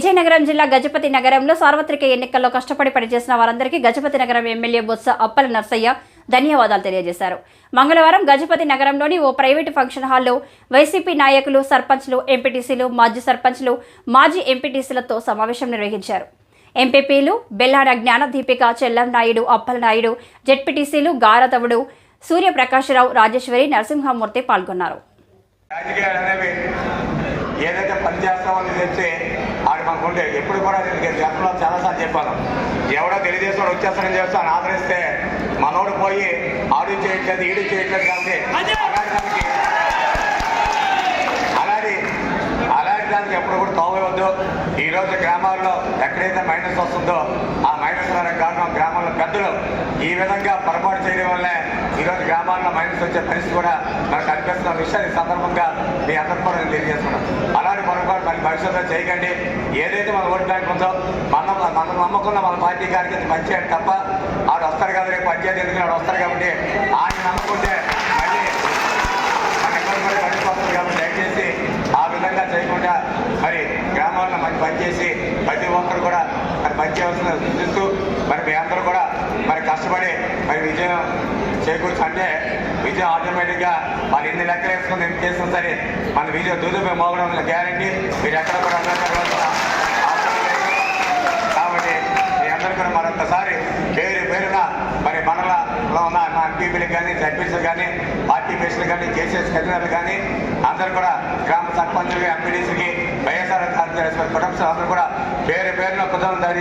విజయనగరం జిల్లా గజపతి నగరంలో సార్వత్రిక ఎన్నికల్లో కష్టపడి పనిచేసిన వారందరికీ గజపతి నగరం ఎమ్మెల్యే బొత్స అప్పల నర్సయ్య ధన్యవాదాలు తెలియజేశారు. మంగళవారం గజపతి నగరంలోని ఓ ప్రైవేటు ఫంక్షన్ హాల్లో వైసీపీ నాయకులు సర్పంచ్లు ఎంపీటీసీలు మాజీ సర్పంచ్లు మాజీ ఎంపీటీసీలతో సమావేశం నిర్వహించారు. ఎంపీపీలు బెల్లాడ జ్ఞానదీపిక చెల్లం నాయుడు అప్పల నాయుడు జెడ్పీటీసీలు గారతవుడు సూర్యప్రకాశరావు రాజేశ్వరి నరసింహమూర్తి పాల్గొన్నారు. ఏదైతే పనిచేస్తామని మనకుంటే ఎప్పుడు కూడా దీనికి గతంలో చాలాసార్లు చెప్పాను. ఎవడో తెలుగుదేశం వాడు వచ్చేస్తానని చేస్తాను ఆదరిస్తే మనోడు పోయి ఆడు చేయట్లేదు ఈడు చేయట్లేదు కాబట్టి అలాంటి దానికి అలాంటి దానికి ఎప్పుడు కూడా తోవవద్దు ఈరోజు గ్రామాల్లో ఎక్కడైతే మైనస్ వస్తుందో ఆ మైనస్ కారణం గ్రామాల్లో పెద్దలు ఈ విధంగా పొరపాటు చేయడం వల్లే ఈరోజు గ్రామాల్లో మైనస్ వచ్చే పరిస్థితి కూడా మనకు కనిపిస్తున్న విషయాన్ని సందర్భంగా మీ అందరికీ కూడా నేను తెలియజేస్తున్నాను. అలాంటి పొరపాటు మరి భవిష్యత్తులో చేయకండి. ఏదైతే మన ఓట్ బ్యాంక్ ఉందో మన మనం నమ్మకున్న మన పార్టీ గారికి పనిచేయండి తప్ప ఆడు వస్తారు కదా రేపు పంచాయతీ ఎందుకు ఆడు వస్తారు కాబట్టి ఆయన నమ్ముకుంటే మళ్ళీ మన ఎక్కడ కూడా పడిపోతుంది కాబట్టి దయచేసి ఆ విధంగా చేయకుండా మరి గ్రామాల్లో మంచి పనిచేసి ప్రతి ఒక్కరు కూడా మరి పనిచేయవలసిన సూచిస్తూ మరి మీ అందరూ కూడా మరి కష్టపడి మరి విజయం చేకూర్చు అంటే విజయం ఆటోమేటిక్గా వాళ్ళు ఎన్ని లెక్కలు వేసుకుని ఎంత చేసినా సరే మన విజయం దూదుపై మోగడం గ్యారంటీ. మీరు ఎక్కడ కూడా అందరికీ కాబట్టి మీ అందరూ కూడా మరొకసారి పేరు పేరున మరి మనలో ఉన్న మా ఎంపీపీలకు కానీ జడ్పీసీలు కానీ పార్టీ బేస్లు కానీ జేసీఎస్ కన్వీనర్లు కానీ అందరూ కూడా గ్రామ సర్పంచులకి ఎంపీడీసీకి వైఎస్ఆర్ కాంగ్రెస్ కుటుంబ అందరూ కూడా పేరు పేరున కుటుంబం